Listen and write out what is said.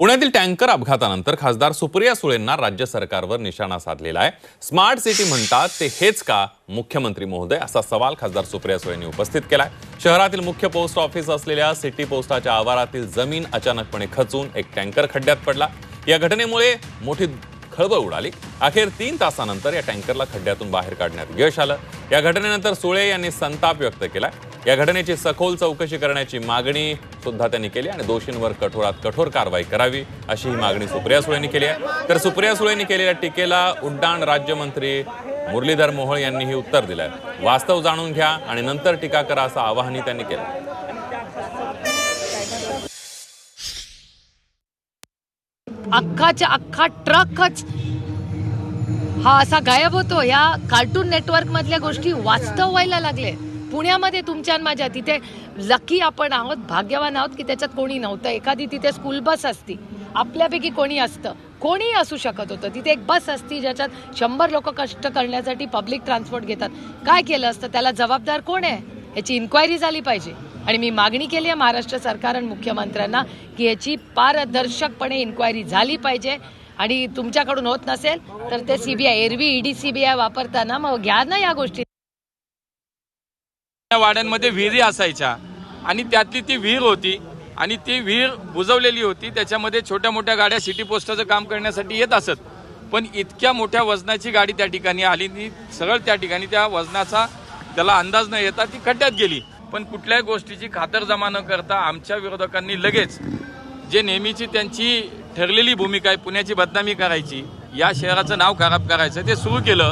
पुण्यातील टँकर अपघातानंतर खासदार सुप्रिया सुळेंना राज्य सरकारवर निशाणा साधलेला आहे. स्मार्ट सिटी म्हणतात ते हेच का? मुख्यमंत्री महोदय असा सवाल खासदार सुप्रिया सुळेंनी उपस्थित केलाय. शहरातील मुख्य पोस्ट ऑफिस असलेल्या सिटी पोस्टाच्या आवारातील जमीन अचानकपणे खचून एक टँकर खड्ड्यात पडला. या घटनेमुळे मोठी खळबळ उडाली. अखेर तीन तासानंतर या टँकरला खड्ड्यातून बाहेर काढण्यात यश आलं. या घटनेनंतर सुळे यांनी संताप व्यक्त केला या घटनेची सखोल चौकशी करण्याची मागणी सुद्धा त्यांनी केली आणि दोषींवर कठोरात कठोर कारवाई करावी अशी ही मागणी सुप्रिया सुळेंनी केली आहे. तर सुप्रिया सुळेंनी केलेल्या टीकेला उड्डाण राज्यमंत्री मुरलीधर मोहोळ यांनीही उत्तर दिलंय. वास्तव जाणून घ्या आणि नंतर टीका करा असं आवाहनही त्यांनी केलं. अख्खाच्या अख्खा ट्रकच हा असा गायब होतो. या कार्टून नेटवर्क मधल्या गोष्टी वास्तव व्हायला लागले. पुण्यामध्ये तुमच्या माझ्या तिथे लकी आपण आहोत भाग्यवान आहोत की त्याच्यात कोणी नव्हतं. एखादी तिथे स्कूल बस असती. आपल्यापैकी कोणी असतं? कोणीही असू शकत होतं. तिथे एक बस असती ज्याच्यात शंभर लोक कष्ट करण्यासाठी पब्लिक ट्रान्सपोर्ट घेतात. काय केलं असतं? त्याला जबाबदार कोण आहे? याची इन्क्वायरी झाली पाहिजे. आणि मी मागणी केली आहे महाराष्ट्र सरकार आणि मुख्यमंत्र्यांना की याची पारदर्शकपणे इन्क्वायरी झाली पाहिजे. आणि तुमच्याकडून होत नसेल तर ते सीबीआय एरवी ईडी सीबीआय वापरताना मग घ्या ना या गोष्टी. या वाड्यांमध्ये विहिरी असायच्या. आणि त्यातली ती विहीर होती आणि ती विहीर बुजवलेली होती. त्याच्यामध्ये छोट्या मोठ्या गाड्या सिटी पोस्टाचं काम करण्यासाठी येत असत. पण इतक्या मोठ्या वजनाची गाडी त्या ठिकाणी आली ती सरळ त्या ठिकाणी त्या वजनाचा त्याला अंदाज न येता ती खड्ड्यात गेली. पण कुठल्याही गोष्टीची खातरजमा न करता आमच्या विरोधकांनी लगेच जे नेहमीची त्यांची ठरलेली भूमिका आहे पुण्याची बदनामी करायची या शहराचं नाव खराब करायचं ते सुरू केलं.